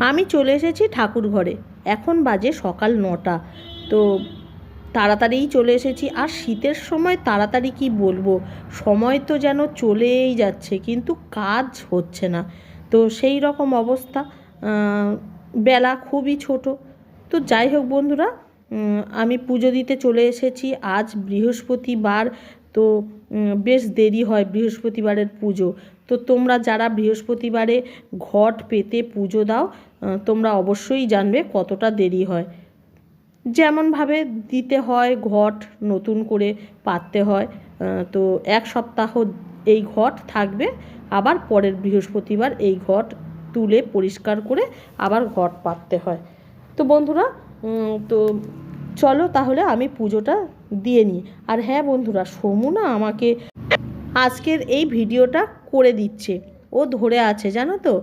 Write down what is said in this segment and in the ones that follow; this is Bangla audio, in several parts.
আমি চলে এসেছি ঠাকুর ঘরে। এখন বাজে সকাল নটা। তো তাড়াতাড়িই চলে এসেছি। আর শীতের সময় তাড়াতাড়ি কি বলব? সময় তো যেন চলেই যাচ্ছে, কিন্তু কাজ হচ্ছে না। তো সেই রকম অবস্থা। বেলা খুবই ছোট। তো যাই হোক বন্ধুরা আমি পুজো দিতে চলে এসেছি। আজ বৃহস্পতিবার। তো বেশ দেরি হয় বৃহস্পতিবারের পুজো। তো তোমরা যারা বৃহস্পতিবারে ঘট পেতে পুজো দাও তোমরা অবশ্যই জানবে কতটা দেরি হয়। যেমনভাবে দিতে হয় ঘট, নতুন করে পাততে হয় তো এক সপ্তাহ এই ঘট থাকবে, আবার পরের বৃহস্পতিবার এই ঘট তুলে পরিষ্কার করে আবার ঘট পাততে হয়। তো বন্ধুরা তো চলো তাহলে আমি পুজোটা দিয়ে নিই। আর হ্যাঁ বন্ধুরা, সমু না আমাকে আজকের এই ভিডিওটা করে দিচ্ছে। ও ধরে আছে, জানো তো?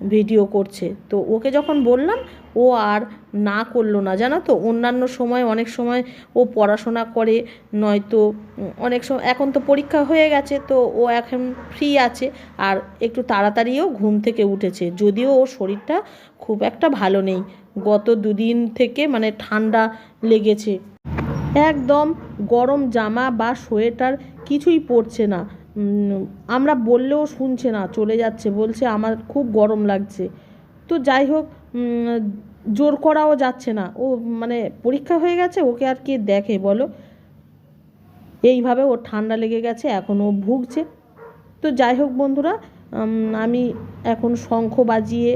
ভিডিও করছে। তো ওকে যখন বললাম, ও আর না করল না, জানো তো? অন্যান্য সময়, অনেক সময় ও পড়াশোনা করে, নয়তো অনেক সময়, এখন তো পরীক্ষা হয়ে গেছে, তো ও এখন ফ্রি আছে, আর একটু তাড়াতাড়িও ঘুম থেকে উঠেছে। যদিও ওর শরীরটা খুব একটা ভালো নেই। গত দুদিন থেকে মানে ঠান্ডা লেগেছে। একদম গরম জামা বা সোয়েটার কিছুই পরছে না। আমরা বললেও শুনছে না, চলে যাচ্ছে, বলছে আমার খুব গরম লাগছে। তো যাই হোক জোর করাও যাচ্ছে না। ও মানে পরীক্ষা হয়ে গেছে, ওকে আর কে দেখে বলো? এইভাবে ওর ঠান্ডা লেগে গেছে, এখন ও ভুগছে। তো যাই হোক বন্ধুরা আমি এখন শঙ্খ বাজিয়ে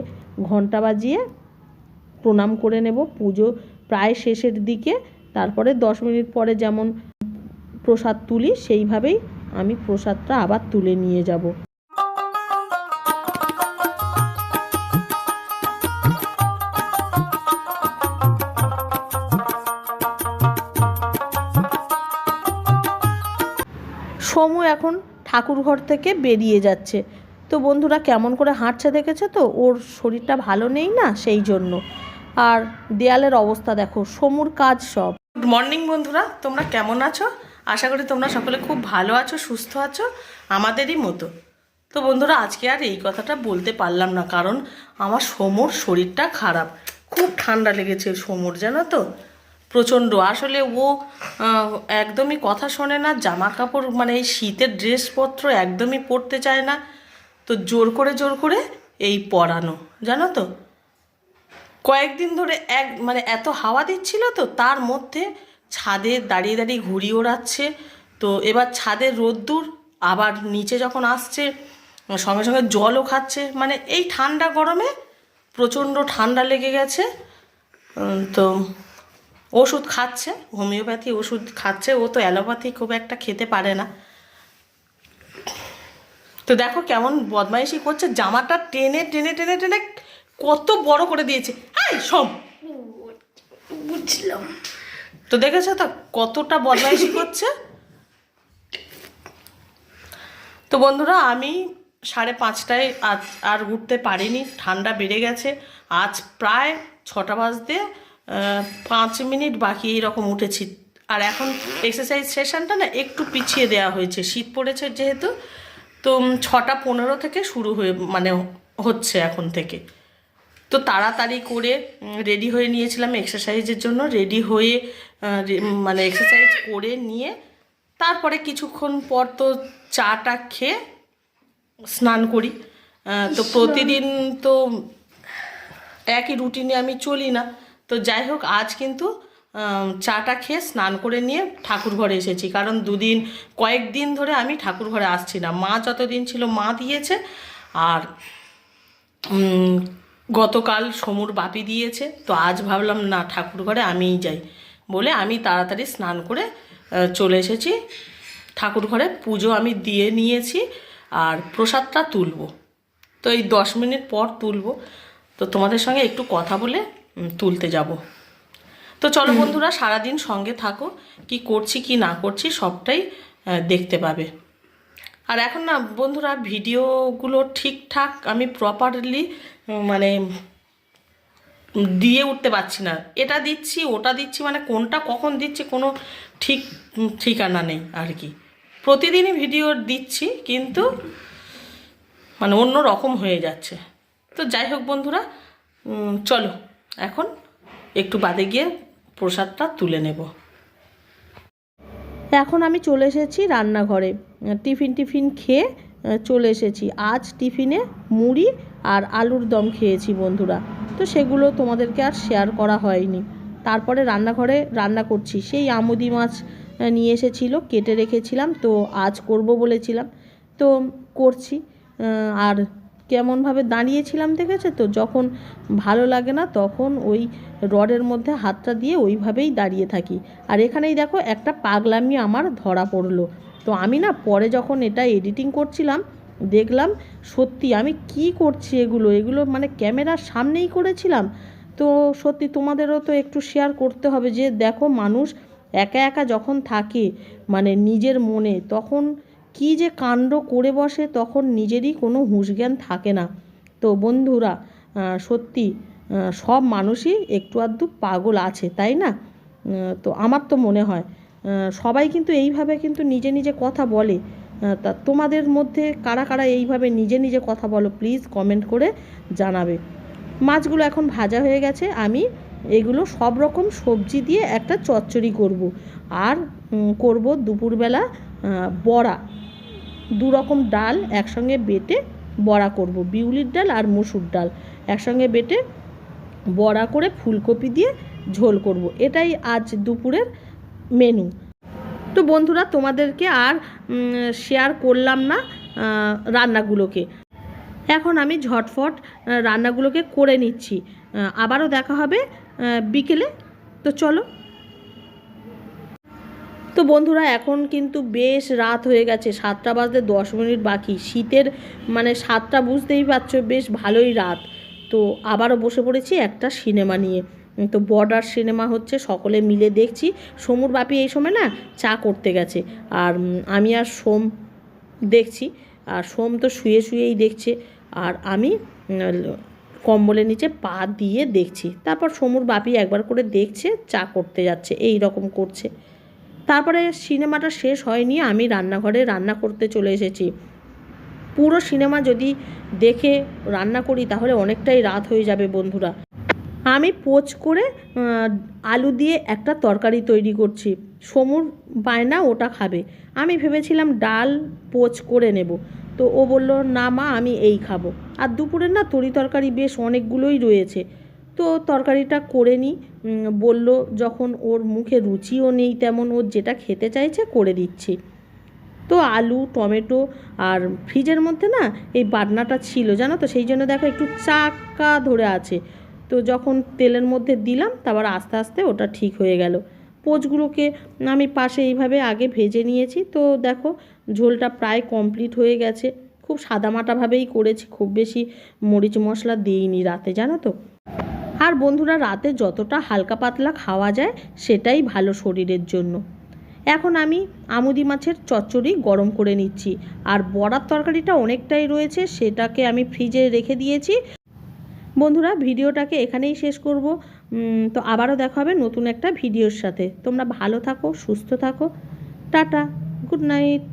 ঘণ্টা বাজিয়ে প্রণাম করে নেব পুজো প্রায় শেষের দিকে। তারপরে দশ মিনিট পরে যেমন প্রসাদ তুলি, সেইভাবেই আমি প্রসাদটা আবার তুলে নিয়ে যাব। সমু এখন ঠাকুর ঘর থেকে বেরিয়ে যাচ্ছে। তো বন্ধুরা, কেমন করে হাঁটছে দেখেছে তো? ওর শরীরটা ভালো নেই না, সেই জন্য। আর দেয়ালের অবস্থা দেখো, সমুর কাজ সব। গুড মর্নিং বন্ধুরা, তোমরা কেমন আছো? আশা করি তোমরা সকলে খুব ভালো আছো, সুস্থ আছো, আমাদেরই মতো। তো বন্ধুরা, আজকে আর এই কথাটা বলতে পারলাম না, কারণ আমার সমুর শরীরটা খারাপ। খুব ঠান্ডা লেগেছে সমুর, জানো তো? প্রচণ্ড। আসলে ও একদমই কথা শোনে না জামা কাপড় মানে এই শীতের ড্রেসপত্র একদমই পরতে চায় না। তো জোর করে জোর করে এই পরানো, জানো তো? কয়েকদিন ধরে এক মানে এত হাওয়া দিচ্ছিল তো, তার মধ্যে ছাদে দাঁড়িয়ে দাঁড়িয়ে ঘুড়ি ওড়াচ্ছে। তো এবার ছাদের রোদ্দুর আবার নিচে যখন আসছে, সঙ্গে সঙ্গে জলও খাচ্ছে। মানে এই ঠান্ডা গরমে প্রচণ্ড ঠান্ডা লেগে গেছে। তো ওষুধ খাচ্ছে, হোমিওপ্যাথি ওষুধ খাচ্ছে। ও তো অ্যালোপ্যাথি খুব একটা খেতে পারে না। তো দেখো কেমন বদমাইশি করছে। জামাটা টেনে টেনে টেনে টেনে কত বড় করে দিয়েছে। এই সব বুঝলাম। তো দেখেছ তো কতটা বদমাইশি করছে? তো বন্ধুরা, আমি সাড়ে পাঁচটায় আজ আর উঠতে পারিনি, ঠান্ডা বেড়ে গেছে। আজ প্রায় ছটা বাজতে পাঁচ মিনিট বাকি এইরকম উঠেছি। আর এখন এক্সারসাইজ সেশনটা না একটু পিছিয়ে দেওয়া হয়েছে, শীত পড়েছে যেহেতু। তো ছটা পনেরো থেকে শুরু হয়ে মানে হচ্ছে এখন থেকে। তো তাড়াতাড়ি করে রেডি হয়ে নিয়েছিলাম এক্সারসাইজের জন্য। রেডি হয়ে মানে এক্সারসাইজ করে নিয়ে তারপরে কিছুক্ষণ পর তো চাটা খেয়ে স্নান করি। তো প্রতিদিন তো একই রুটিনে আমি চলি না। তো যাই হোক আজ কিন্তু চাটা খেয়ে স্নান করে নিয়ে ঠাকুর ঘরে এসেছি। কারণ দুদিন কয়েকদিন ধরে আমি ঠাকুর ঘরে আসছি না। মা যতদিন ছিল মা দিয়েছে। আর গতকাল সমুর বাপি দিয়েছে তো আজ ভাবলাম না ঠাকুর ঘরে আমিই যাই। বলে আমি তাড়াতাড়ি স্নান করে চলে এসেছি। ঠাকুর ঘরে পুজো আমি দিয়ে নিয়েছি আর প্রসাদটা তুলবো। তো এই দশ মিনিট পর তুলব। তো তোমাদের সঙ্গে একটু কথা বলে তুলতে যাব। তো চলো বন্ধুরা সারাদিন সঙ্গে থাকো। কি করছি কি না করছি সবটাই দেখতে পাবে। আর এখন না বন্ধুরা ভিডিওগুলো ঠিকঠাক আমি প্রপারলি মানে দিয়ে উঠতে পারছি না। এটা দিচ্ছি, ওটা দিচ্ছি মানে কোনটা কখন দিচ্ছি কোনো ঠিক, ঠিকানা নেই আর কি। প্রতিদিনই ভিডিও দিচ্ছি, কিন্তু মানে অন্য রকম হয়ে যাচ্ছে। তো যাই হোক বন্ধুরা চলো, এখন একটু বাদে গিয়ে প্রসাদটা তুলে নেব। এখন আমি চলে এসেছি রান্নাঘরে। টিফিন টিফিন খেয়ে চলে এসেছি। আজ টিফিনে মুড়ি আর আলুর দম খেয়েছি বন্ধুরা। তো সেগুলো তোমাদেরকে আর শেয়ার করা হয়নি। তারপরে রান্নাঘরে রান্না করছি। সেই আমুদি মাছ নিয়ে এসেছিল, কেটে রেখেছিলাম। তো আজ করব বলেছিলাম। তো করছি আর কেমনভাবে দাঁড়িয়েছিলাম দেখেছে তো? যখন ভালো লাগে না তখন ওই রডের মধ্যে হাতটা দিয়ে ওইভাবেই দাঁড়িয়ে থাকি। আর এখানেই দেখো একটা পাগলামি আমার ধরা পড়ল। তো আমি না পরে যখন এটা এডিটিং করছিলাম, দেখলাম সত্যি আমি কি করছি এগুলো? এগুলো মানে ক্যামেরার সামনেই করেছিলাম। তো সত্যি তোমাদেরও তো একটু শেয়ার করতে হবে যে দেখো মানুষ একা একা যখন থাকে মানে নিজের মনে, তখন কি যে কাণ্ড করে বসে তখন নিজেরই কোনো হুঁশজ্ঞান থাকে না। তো বন্ধুরা সত্যি সব মানুষই একটু আধটু পাগল আছে, তাই না? তো আমার তো মনে হয় সবাই কিন্তু এইভাবে কিন্তু নিজে নিজে কথা বলে। তা তোমাদের মধ্যে কারা কারা এইভাবে নিজে নিজে কথা বলো প্লিজ কমেন্ট করে জানাবে। মাছগুলো এখন ভাজা হয়ে গেছে, আমি এগুলো সব রকম সবজি দিয়ে একটা চচ্চড়ি করব। আর করব দুপুরবেলা বড়া। দু রকম ডাল একসঙ্গে বেটে বড়া করব। বিউলির ডাল আর মুসুর ডাল একসঙ্গে বেটে বড়া করে ফুলকপি দিয়ে ঝোল করব। এটাই আজ দুপুরের মেনু তো বন্ধুরা, তোমাদেরকে আর শেয়ার করলাম না রান্নাগুলোকে। এখন আমি ঝটফট রান্নাগুলোকে করে নিচ্ছি। আবারও দেখা হবে বিকেলে। তো চলো। তো বন্ধুরা, এখন কিন্তু বেশ রাত হয়ে গেছে, সাতটা বাজতে দশ মিনিট বাকি। শীতের মানে সাতটা বুঝতেই পারছ, বেশ ভালোই রাত। তো আবারও বসে পড়েছি একটা সিনেমা নিয়ে। তো বর্ডার সিনেমা হচ্ছে, সকলে মিলে দেখছি। সমুর বাপি এই সময় না চা করতে গেছে। আর আমি আর সোম দেখছি। আর সোম তো শুয়ে শুয়েই দেখছে। আর আমি কম্বলের নিচে পা দিয়ে দেখছি। তারপর সমুর বাপি একবার করে দেখছে, চা করতে যাচ্ছে, এই রকম করছে। তারপরে সিনেমাটা শেষ হয়নি, আমি রান্নাঘরে রান্না করতে চলে এসেছি। পুরো সিনেমা যদি দেখে রান্না করি, তাহলে অনেকটাই রাত হয়ে যাবে বন্ধুরা। আমি পোচ করে আলু দিয়ে একটা তরকারি তৈরি করছি। সমুর বায়না ওটা খাবে। আমি ভেবেছিলাম ডাল পোচ করে নেব। তো ও বলল, না মা, আমি এই খাব। আর দুপুরের না, তরি তরকারি বেশ অনেকগুলোই রয়েছে। তো তরকারিটা করে নিই। বলল, যখন ওর মুখে রুচিও নেই, তেমন ওর যেটা খেতে চাইছে করে দিচ্ছি। তো আলু, টমেটো আর ফ্রিজের মধ্যে না এই বাটনাটা ছিল, জানো তো? সেই জন্য দেখো একটু চাকা ধরে আছে। তো যখন তেলের মধ্যে দিলাম, তারপর আস্তে আস্তে ওটা ঠিক হয়ে গেল। পোচগুলোকে আমি পাশে এইভাবে আগে ভেজে নিয়েছি। তো দেখো, ঝোলটা প্রায় কমপ্লিট হয়ে গেছে। খুব সাদামাটাভাবেই করেছি, খুব বেশি মরিচ মশলা দিইনি রাতে, জানো তো? আর বন্ধুরা, রাতে যতটা হালকা পাতলা খাওয়া যায়, সেটাই ভালো শরীরের জন্য। এখন আমি আমুদি মাছের চচ্চড়ি গরম করে নিচ্ছি। আর বড়ার তরকারিটা অনেকটাই রয়েছে, সেটাকে আমি ফ্রিজে রেখে দিয়েছি। বন্ধুরা, ভিডিওটাকে এখানেই শেষ করব। তো আবারও দেখা হবে নতুন একটা ভিডিওর সাথে। তোমরা ভালো থাকো, সুস্থ থাকো। Tata, good night.